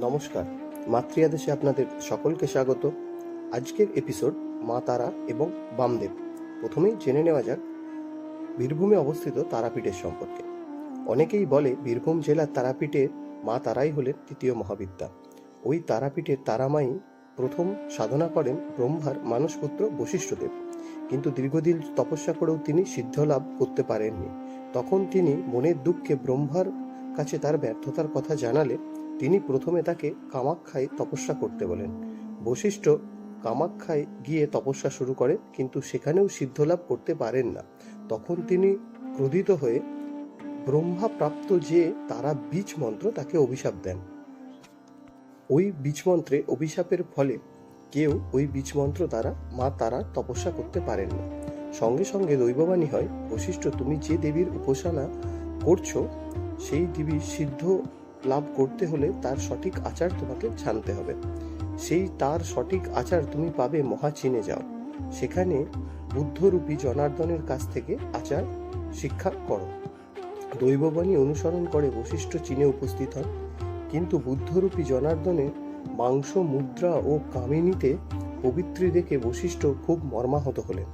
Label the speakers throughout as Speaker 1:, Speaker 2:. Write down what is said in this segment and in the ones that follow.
Speaker 1: নমস্কার। মাতৃয়াদেশে আপনাদের সকলকে স্বাগত। আজকের এপিসোড মা তারা এবং বামদেব। প্রথমেই জেনে নেওয়া যাক, বীরভূমে অবস্থিত তারাপীঠের সম্পর্কে। অনেকেই বলে বীরভূম জেলার তারাপীঠের মা তারাই হলেন তৃতীয় মহাবিদ্যা। ওই তারাপীঠের তারামাই প্রথম সাধনা করেন ব্রহ্মার মানসপুত্র বশিষ্ঠদেব। কিন্তু দীর্ঘদিন তপস্যা করেও তিনি সিদ্ধ লাভ করতে পারেননি। তখন তিনি মনের দুঃখে ব্রহ্মার কাছে তার ব্যর্থতার কথা জানালে তিনি প্রথমে তাকে কামাক্ষায় তপস্যা করতে বলেন। বশিষ্ঠ কামাক্ষায় গিয়ে তপস্যা শুরু করে, কিন্তু সেখানেও সিদ্ধলাভ করতে পারেন না। তখন তিনি ক্রোধিত হয়ে ব্রহ্মা প্রাপ্ত যে তারা বীজ মন্ত্র তাকে অভিশাপ দেন। ওই বীজ মন্ত্রে অভিশাপের ফলে কেউ ওই বীজ মন্ত্র দ্বারা মা তারা তপস্যা করতে পারেন না। সঙ্গে সঙ্গে দৈববাণী হয়, বশিষ্ঠ তুমি যে দেবীর উপাসনা করছ, সেই দেবীর সিদ্ধ লাভ করতে হলে তার সঠিক আচার তোমাকে জানতে হবে। সেই তার সঠিক আচার তুমি পাবে মহাচীনে যাও। সেখানে বুদ্ধরূপী জনার্দনের কাছ থেকে আচার শিক্ষা করো। দৈববাণী অনুসরণ করে বশিষ্ঠ চীনে উপস্থিত হন। কিন্তু বুদ্ধরূপী জনার্দনের মাংস, মুদ্রা ও কামিনীতে পবিত্রী দেখে বশিষ্ঠ খুব মর্মাহত হলেন।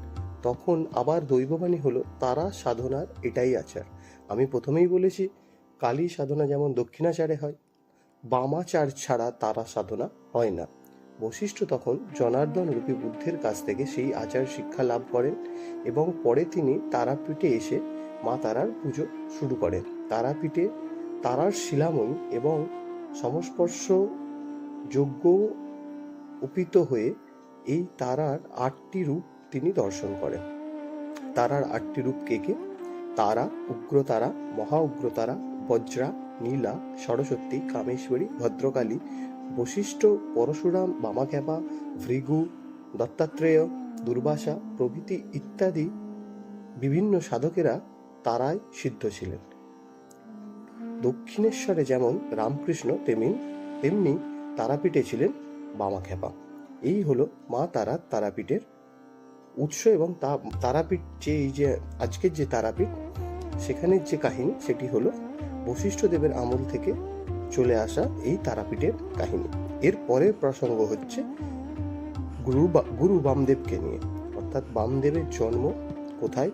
Speaker 1: তখন আবার দৈববাণী হলো, তারা সাধনার এটাই আচার। আমি প্রথমেই বলেছি কালী সাধনা যেমন দক্ষিণাচারে হয়, বামাচার ছাড়া তারা সাধনা হয় না। বশিষ্ঠ তখন জনার্দন রূপী বুদ্ধের কাছ থেকে সেই আচার শিক্ষা লাভ করেন এবং পরে তিনি তারাপীঠে এসে মা তারার পুজো শুরু করেন। তারাপীঠে তারার শিলাময়ী এবং সংস্পর্শ যোগ্য উপিত হয়ে এই তারার আটটি রূপ তিনি দর্শন করেন। তারার আটটি রূপ কে কে? তারা, উগ্রতারা, মহা উগ্রতারা বজ্রা, নীলা, সরস্বতী, কামেশ্বরী, ভদ্রকালী, বশিষ্ঠ, পরশুরাম বামাখ্যাপা ভৃগু, দত্তাত্রেয়, দুর্বাসা প্রভৃতি ইত্যাদি বিভিন্ন সাধকেরা তারায় সিদ্ধ ছিলেন। দক্ষিণেশ্বরে যেমন রামকৃষ্ণ তেমনি তেমনি তারাপীঠে ছিলেন বামাখ্যাপা এই হলো মা তারা তারাপীঠের উৎস এবং তা, তারাপীঠ যে এই যে আজকের যে তারাপীঠ, সেখানের যে কাহিনী, সেটি হলো বশিষ্ঠ দেবের আমল থেকে চলে আসা এই তারাপীঠের কাহিনী। এর পরের প্রসঙ্গ হচ্ছে গুরু গুরু বামদেবকে নিয়ে। অর্থাৎ বামদেবের জন্ম কোথায়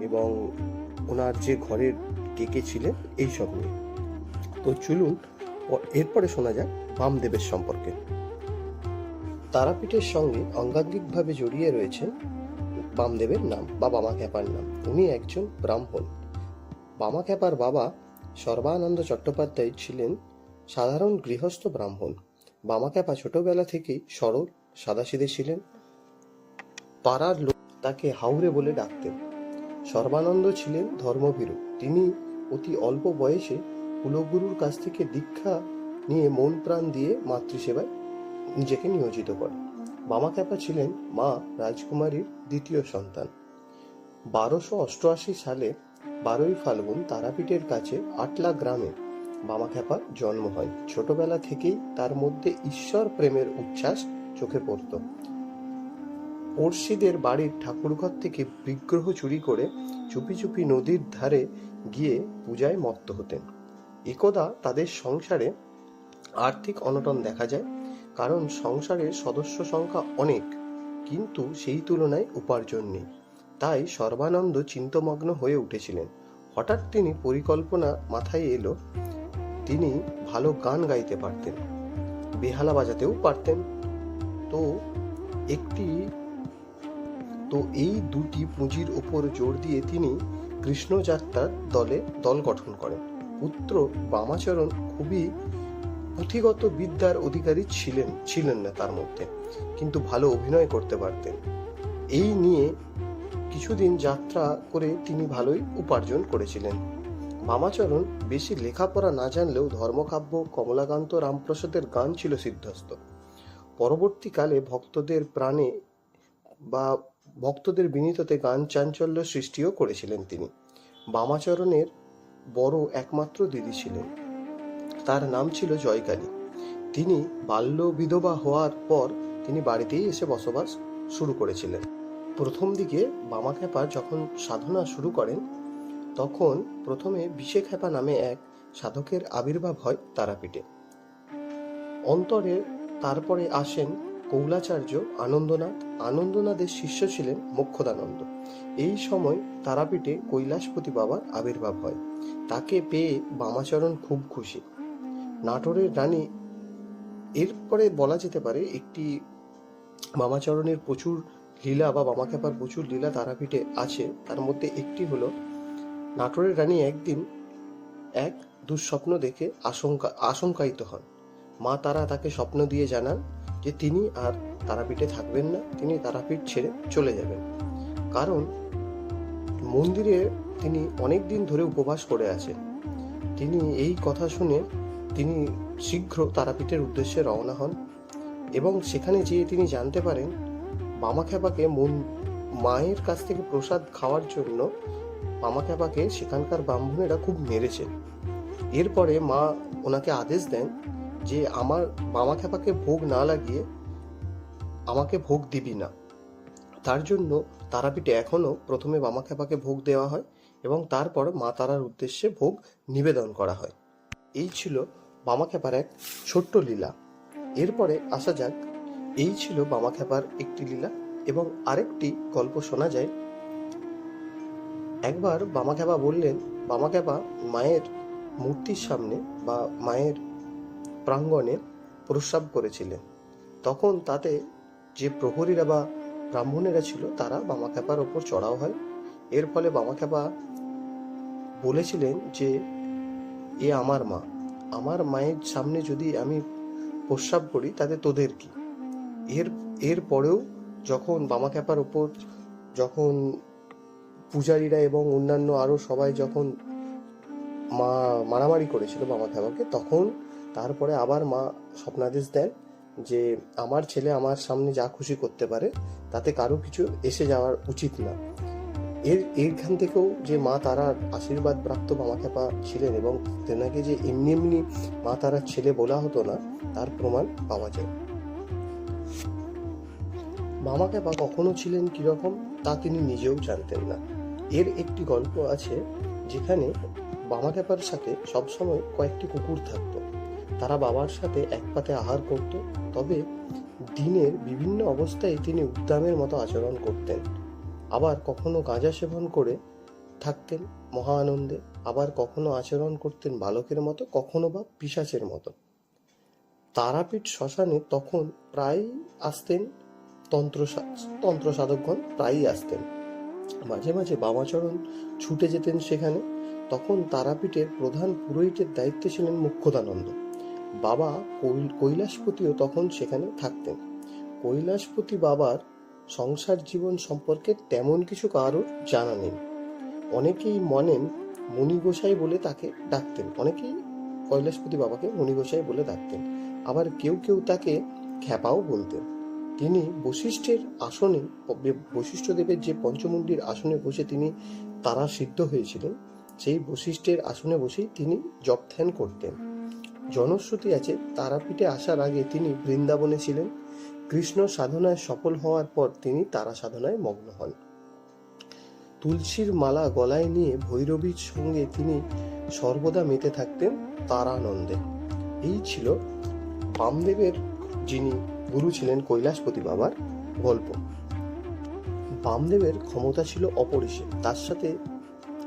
Speaker 1: এবং ওনার যে ঘরের কে কে ছিলেন এইসব নিয়ে। তো চলুন এরপরে শোনা যাক বামদেবের সম্পর্কে। তারাপীঠের সঙ্গে অঙ্গাঙ্গিকভাবে জড়িয়ে রয়েছেন বামদেবের নাম বা বামাখ্যাপার নাম। উনি একজন ব্রাহ্মণ। বামাখ্যাপার বাবা সর্বানন্দ চট্টোপাধ্যায় ছিলেন সাধারণ গৃহস্থ ব্রাহ্মণ। বামাখ্যাপা ছোটবেলা থেকেই সরল, সাদাসিধে ছিলেন। পাড়ার লোক তাকে হাউরে বলে ডাকতেন। সর্বানন্দ ছিলেন ধর্মভীরু। তিনি অতি অল্প বয়সে কুলগুরুর কাছ থেকে দীক্ষা নিয়ে মন প্রাণ দিয়ে মাতৃসেবায় নিজেকে নিয়োজিত করেন। বামাখ্যাপা ছিলেন মা রাজকুমারীর দ্বিতীয় সন্তান। বারোশো অষ্টআশি সালে বারোই ফাল্গুন তারাপীঠের কাছে আটলা গ্রামে বামাখ্যাপার জন্ম হয়। ছোটবেলা থেকেই তার মধ্যে ঈশ্বর প্রেমের উচ্ছ্বাস চোখে পড়ত। পড়শিদের বাড়ির ঠাকুরঘর থেকে বিগ্রহ চুরি করে চুপি চুপি নদীর ধারে গিয়ে পূজায় মত্ত হতেন। একদা তাদের সংসারে আর্থিক অনটন দেখা যায়, কারণ সংসারের সদস্য সংখ্যা অনেক, কিন্তু সেই তুলনায় উপার্জন নেই। তাই সর্বানন্দ চিন্তমগ্ন হয়ে উঠেছিলেন। হঠাৎ তিনি পরিকল্পনা মাথায় এলো, তিনি ভালো গান গাইতে পারতেন, বেহালা বাজাতেও পারতেন। তো একটি, তো এই দুটি পুঁজির ওপর জোর দিয়ে তিনি কৃষ্ণযাত্রার দলে দল গঠন করেন। পুত্র বামাচরণ খুবই পুঁথিগত বিদ্যার অধিকারী ছিলেন ছিলেন না তার মধ্যে, কিন্তু ভালো অভিনয় করতে পারতেন। এই নিয়ে কিছুদিন যাত্রা করে তিনি ভালোই উপার্জন করেছিলেন। বামাচরণ বেশি লেখাপড়া না জানলেও ধর্মকাব্য, কমলাকান্ত রামপ্রসাদের গান ছিল সিদ্ধস্ত। পরবর্তীকালে ভক্তদের প্রাণে বা ভক্তদের বিনীততে গান চাঞ্চল্য সৃষ্টিও করেছিলেন তিনি। বামাচরণের বড় একমাত্র দিদি ছিলেন। তার নাম ছিল জয়কালী। তিনি বাল্য বিধবা হওয়ার পর তিনি বাড়িতেই এসে বসবাস শুরু করেছিলেন। প্রথম দিকে বামাখ্যাপা যখন সাধনা শুরু করেন, তখন প্রথমে বিশেখ্যাপা নামে এক সাধকের আবির্ভাব হয় তারাপীঠে। অন্তরে তারপরে আসেন কৌলাচার্য আনন্দনাথ। আনন্দনাথের শিষ্য ছিলেন মোক্ষদানন্দ। এই সময় তারাপীঠে কৈলাসপতি বাবার আবির্ভাব হয়। তাকে পেয়ে বামাচরণ খুব খুশি। নাটোরের রানী, এরপরে বলা যেতে পারে একটি বামাচরণের প্রচুর লীলা বা বামাখ্যাপার প্রচুর লীলা তারাপীঠে আছে। তার মধ্যে একটি হলো, নাটোরের রানী একদিন এক দুঃস্বপ্ন দেখে আশঙ্কা, আশঙ্কায়িত হন। মা তারা তাকে স্বপ্ন দিয়ে জানান যে তিনি আর তারাপীঠে থাকবেন না, তিনি তারাপীঠ ছেড়ে চলে যাবেন। কারণ মন্দিরে তিনি অনেক দিন ধরে উপবাস করে আছেন। তিনি এই কথা শুনে তিনি শীঘ্র তারাপীঠের উদ্দেশ্যে রওনা হন এবং সেখানে যেয়ে তিনি জানতে পারেন মামাখ্যাপাকে মন, মায়ের কাছ থেকে প্রসাদ খাওয়ার জন্য মামা খ্যাপাকে সেখানকার ব্রাহ্মণেরা খুব মেরেছেন এরপরে মা ওনাকে আদেশ দেন যে আমার মামা খ্যাপাকে ভোগ না লাগিয়ে আমাকে ভোগ দিবি না। তার জন্য তারাপীঠে এখনও প্রথমে মামা খ্যাপাকে ভোগ দেওয়া হয় এবং তারপর মা তারার উদ্দেশ্যে ভোগ নিবেদন করা হয়। এই ছিল মামা খ্যাপার এক ছোট্ট লীলা। এরপরে আসা যাক এই ছিল বামা বামাখ্যাপার একটি লীলা এবং আরেকটি গল্প শোনা যায়। একবার বামা বামাখ্যাপা বললেন বামা বামাখ্যাপা মায়ের মূর্তির সামনে বা মায়ের প্রাঙ্গণে প্রস্রাব করেছিলেন। তখন তাতে যে প্রহরীরা বা ব্রাহ্মণেরা ছিল, তারা বামা বামাখ্যাপার ওপর চড়াও হয়। এর ফলে বামা বামাখ্যাপা বলেছিলেন যে, এ আমার মা, আমার মায়ের সামনে যদি আমি প্রস্রাব করি, তাতে তোদের কি? এর এর পরেও যখন বামাখ্যাপার ওপর যখন পূজারীরা এবং অন্যান্য আরও সবাই যখন মা, মারামারি করেছিল বামাখ্যাপাকে তখন তারপরে আবার মা স্বপ্নাদেশ দেন যে আমার ছেলে আমার সামনে যা খুশি করতে পারে, তাতে কারও কিছু এসে যাওয়ার উচিত না। এর এইখান থেকেও যে মা তারার আশীর্বাদ প্রাপ্ত মামাখ্যাপা ছিলেন এবং তেনাকে যে এমনি এমনি মা তারার ছেলে বলা হতো না, তার প্রমাণ পাওয়া যায়। মামাখ্যাপা কখনো ছিলেন কীরকম, তা তিনি নিজেও জানতেন না। এর একটি গল্প আছে যেখানে বামাখ্যাপার সাথে সবসময় কয়েকটি কুকুর থাকতো। তারা বাবার সাথে এক পাতে আহার করত, তবে দিনের বিভিন্ন অবস্থায় তিনি উদ্দামের মতো আচরণ করতেন। আবার কখনো গাঁজা সেবন করে থাকতেন মহা আনন্দে, আবার কখনো আচরণ করতেন বালকের মতো, কখনো বা পিশাচের মতো। তারাপীঠ শ্মশানে তখন প্রায় আসতেন তন্ত্র তন্ত্র সাধকগণ প্রায়ই আসতেন। মাঝে মাঝে বামাচরণ ছুটে যেতেন সেখানে। তখন তারাপীঠের প্রধান পুরোহিতের দায়িত্বে ছিলেন মুখ্যদানন্দ। বাবা কৈল- কৈলাসপতিও তখন সেখানে থাকতেন। কৈলাসপতি বাবার সংসার জীবন সম্পর্কে তেমন কিছু কারোর জানা নেই। অনেকেই মনেন মণি গোসাই বলে তাকে ডাকতেন। অনেকেই কৈলাসপতি বাবাকে মণি গোসাই বলে ডাকতেন। আবার কেউ কেউ তাকে খ্যাপাও বলতেন। তিনি বশিষ্ঠের আসনে বশিষ্ঠ দেবের যে পঞ্চমুণ্ডির আসনে বসে তিনি তারা সিদ্ধ হয়েছিলেন, সেই বশিষ্ঠের আসনে বসেই তিনি জপ ধ্যান করতেন। জনশ্রুতি আছে, তারাপীঠে আসার আগে তিনি বৃন্দাবনে ছিলেন। কৃষ্ণ সাধনায় সফল হওয়ার পর তিনি তারা সাধনায় মগ্ন হন। তুলসীর মালা গলায় নিয়ে ভৈরবীর সঙ্গে তিনি সর্বদা মেতে থাকতেন তারানন্দে। এই ছিল বামদেবের যিনি গুরু ছিলেন কৈলাসপতি বাবার গল্প। বামদেবের ক্ষমতা ছিল অপরিসীম, তার সাথে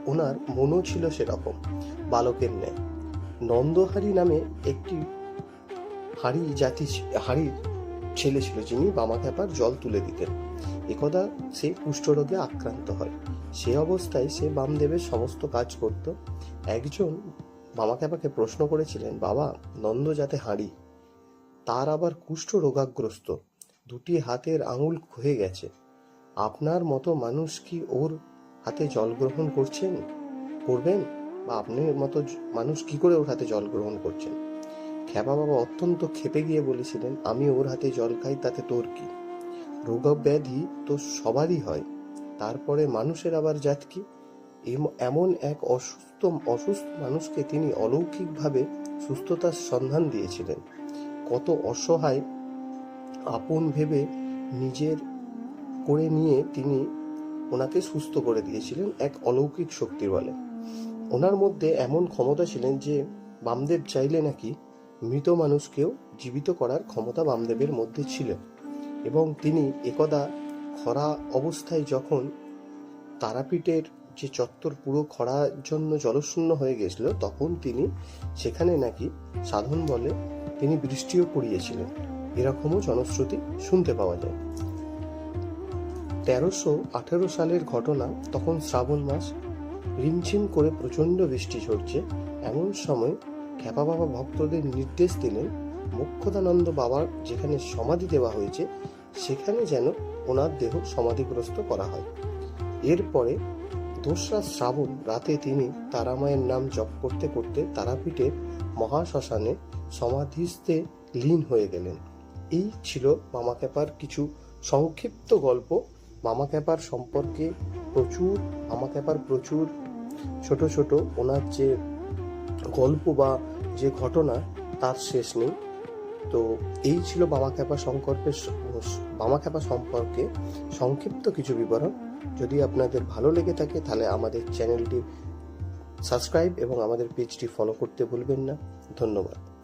Speaker 1: ওনার মনও ছিল সেরকম, বালকের ন্যায়। নন্দহারি নামে একটি হাড়ি জাতি হাড়ির ছেলে ছিল যিনি বামাখ্যাপার জল তুলে দিতেন। একদা সে কুষ্ঠরোগে আক্রান্ত হয়। সে অবস্থায় সে বামদেবের সমস্ত কাজ করত। একজন বামাখ্যাপাকে প্রশ্ন করেছিলেন, বাবা, নন্দ যাতে হাঁড়ি তার আবার কুষ্ঠ রোগাগ্রস্ত। দুটি হাতের আঙুল ক্ষয়ে গেছে। আপনার মতো মানুষ কি ওর হাতে জল গ্রহণ করছেন? করবেন? বা আপনার মতো মানুষ কি করে ওর হাতে জল গ্রহণ করছেন? খ্যাপা বাবা অত্যন্ত ক্ষেপে গিয়ে বলেছিলেন, আমি ওর হাতে জল খাই, তাতে তোর কি? রোগ ব্যাধি তো সবারই হয়। তারপরে মানুষের আবার জাত কি? এম- এমন এক অসুস্থ অসুস্থ মানুষকে তিনি অলৌকিকভাবে সুস্থতার সন্ধান দিয়েছিলেন। কত অসহায় আপন ভেবে নিজের করে নিয়ে তিনি ওনাকে সুস্থ করে দিয়েছিলেন এক অলৌকিক শক্তির বলে। ওনার মধ্যে এমন ক্ষমতা ছিলেন যে বামদেব চাইলে নাকি মৃত মানুষকেও জীবিত করার ক্ষমতা বামদেবের মধ্যে ছিল এবং তিনি একদা খরা অবস্থায় যখন তারাপীঠের যে চত্বর পুরো খরার জন্য জলশূন্য হয়ে গেছিল, তখন তিনি সেখানে নাকি সাধন বলে তিনি বৃষ্টিও পড়িয়েছিলেন। এরকমও জনশ্রুতি শুনতে পাওয়া যায়। তেরোশো আঠেরো সালের ঘটনা, তখন শ্রাবণ মাস, রিমঝিম করে প্রচণ্ড বৃষ্টি ঝরছে। এমন সময় খ্যাপা বাবা ভক্তদের নির্দেশ দিলেন মুখ্যদানন্দ বাবার যেখানে সমাধি দেওয়া হয়েছে, সেখানে যেন ওনার দেহ সমাধিগ্রস্ত করা হয়। এরপরে দোসরা শ্রাবণ রাতে তিনি তারামায়ের নাম জপ করতে করতে তারাপীঠের মহাশ্মশানে সমাধিস্থে লীন হয়ে গেলেন। এই ছিল মামা ক্যাপার কিছু সংক্ষিপ্ত গল্প। মামা ক্যাপার সম্পর্কে প্রচুর, মামা ক্যাপার প্রচুর ছোট ছোট ওনার যে গল্প বা যে ঘটনা, তার শেষ নেই। তো এই ছিল বামা খ্যাপা সংকল্পের বামা খ্যাপা সম্পর্কে সংক্ষিপ্ত কিছু বিবরণ। যদি আপনাদের ভালো লেগে থাকে, তাহলে আমাদের চ্যানেলটি সাবস্ক্রাইব এবং আমাদের পেজটি ফলো করতে ভুলবেন না। ধন্যবাদ।